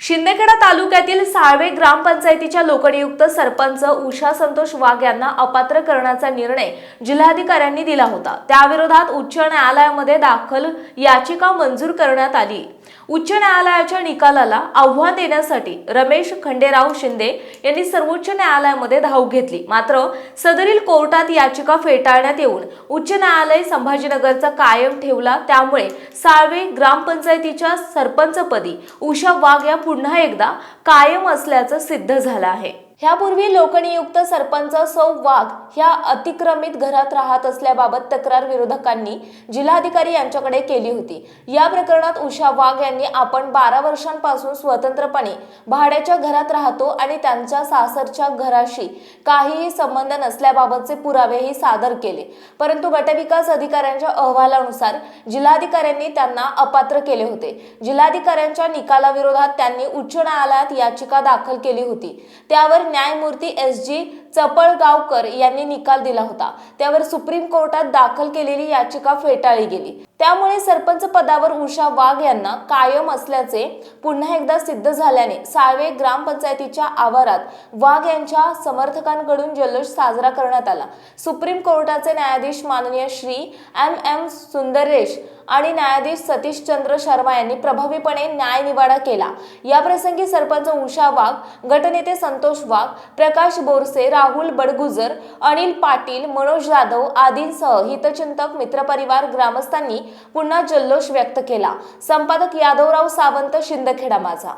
शिंदेखेडा तालुक्यातील साळवे ग्रामपंचायतीच्या लोकनियुक्त सरपंच उषा संतोष वाघ यांना अपात्र करण्याचा निर्णय जिल्हाधिकाऱ्यांनी दिला होता. त्याविरोधात उच्च न्यायालयामध्ये दाखल याचिका मंजूर करण्यात आली. उच्च न्यायालयाच्या निकालाला आव्हान देण्यासाठी रमेश खंडेराव शिंदे यांनी सर्वोच्च न्यायालयामध्ये धाव घेतली. मात्र सदरील कोर्टात याचिका फेटाळण्यात येऊन उच्च न्यायालय संभाजीनगरचा कायम ठेवला. त्यामुळे साळवे ग्रामपंचायतीच्या सरपंचपदी उषा वाघ या पुन्हा एकदा कायम असल्याचं सिद्ध झालं आहे. ह्यापूर्वी लोकनियुक्त सरपंच सौ वाघ ह्या अतिक्रमित घरात राहत असल्याबाबत तक्रार विरोधकांनी जिल्हाधिकारी यांच्याकडे केली होती. या प्रकरणात उषा वाघ यांनी आपण बारा वर्षांपासून स्वतंत्रपणे भाड्याच्या घरात राहतो आणि त्यांच्या सासरच्या घराशी काहीही संबंध नसल्याबाबतचे पुरावेही सादर केले. परंतु गटविकास अधिकाऱ्यांच्या अहवालानुसार जिल्हाधिकाऱ्यांनी त्यांना अपात्र केले होते. जिल्हाधिकाऱ्यांच्या निकालाविरोधात त्यांनी उच्च न्यायालयात याचिका दाखल केली होती. त्यावर न्यायमूर्ती एस जी चपळगावकर यांनी निकाल दिला होता. त्यावर सुप्रीम कोर्टात दाखल केलेली याचिका फेटाळली गेली. त्यामुळे सरपंच पदावर उषा वाघ यांना कायम असल्याचे पुन्हा एकदा सिद्ध झाल्याने साळवे ग्रामपंचायतीच्या आवारात वाघ यांच्या समर्थकांकडून जल्लोष साजरा करण्यात आला. सुप्रीम कोर्टाचे न्यायाधीश माननीय श्री एम एम सुंदरेश आणि न्यायाधीश सतीश चंद्र शर्मा यांनी प्रभावीपणे न्यायनिवाडा केला. याप्रसंगी सरपंच उषा वाघ गटनेते संतोष वाघ प्रकाश बोरसे राहुल बडगुजर अनिल पाटील मनोज जाधव आदींसह हितचिंतक मित्रपरिवार ग्रामस्थांनी पुन्हा जल्लोष व्यक्त केला. संपादक यादवराव सावंत शिंदखेडा माझा.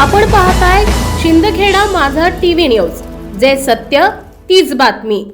आपण पाहताय शिंदखेडा माझा टीव्ही न्यूज. जे सत्य तीच बातमी.